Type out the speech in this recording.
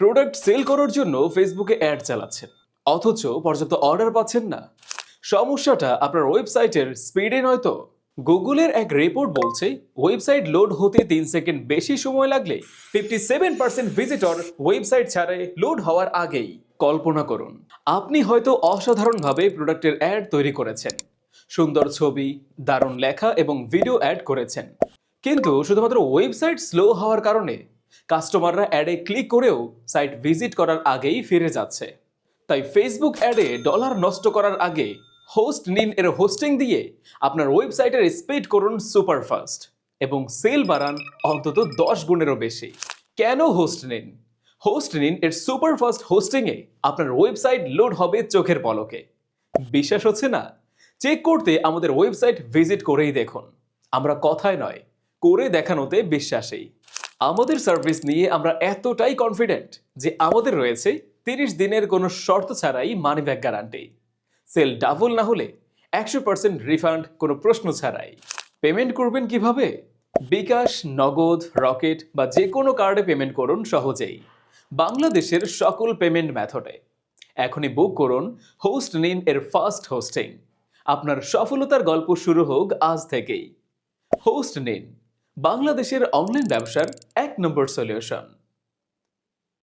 Product sell করার জন্য ফেসবুকে অ্যাড চালাচ্ছেন। অথচ পর্যাপ্ত অর্ডার পাচ্ছেন না। সমস্যাটা আপনার ওয়েবসাইটের স্পিডে নয় তো। গুগলের এক রিপোর্ট বলছে ওয়েবসাইট লোড হতে তিন সেকেন্ড বেশি সময় লাগলে fifty seven percent visitor website ছাড়ে লোড হওয়ার আগেই। কল্পনা করুন, আপনি হয়তো অসাধারণভাবে প্রোডাক্টের অ্যাড তৈরি করেছেন। সুন্দর ছবি, দারুণ লেখা এবং ভিডিও অ্যাড করেছেন। কিন্তু শুধুমাত্র ওয়েবসাইট স্লো হওয়ার কারণে কাস্টমাররা অ্যাডে ক্লিক করেও সাইট ভিজিট করার আগেই ফিরে যাচ্ছে। তাই ফেসবুক অ্যাডে ডলার নষ্ট করার আগে হোস্ট নিন এর হোস্টিং দিয়ে আপনার ওয়েবসাইটের স্পিড করুন সুপারফাস্ট এবং সেল বাড়ান অন্তত দশ গুণেরও বেশি। কেন হোস্ট নিন হোস্ট নিন এর সুপারফাস্ট হোস্টিংয়ে আপনার ওয়েবসাইট লোড হবে চোখের পলকে। বিশ্বাস হচ্ছে না? চেক করতে আমাদের ওয়েবসাইট ভিজিট করেই দেখুন। আমরা কথায় নয়, করে দেখানোতে বিশ্বাসী। আমাদের সার্ভিস নিয়ে আমরা এতটাই কনফিডেন্ট যে আমাদের রয়েছে তিরিশ দিনের কোনো শর্ত ছাড়াই money back guarantee sale double না হলে একশো পার্সেন্ট রিফান্ড কোনো প্রশ্ন ছাড়াই। পেমেন্ট করবেন কীভাবে? বিকাশ, নগদ, রকেট বা যে কোনো কার্ডে পেমেন্ট করুন সহজেই। বাংলাদেশের সকল পেমেন্ট মেথডে এখনই বুক করুন হোস্ট নিন এর ফার্স্ট হোস্টিং আপনার সফলতার গল্প শুরু হোক আজ থেকেই। হোস্ট নিন, বাংলাদেশের অনলাইন ব্যবসার নম্বর সলিউশন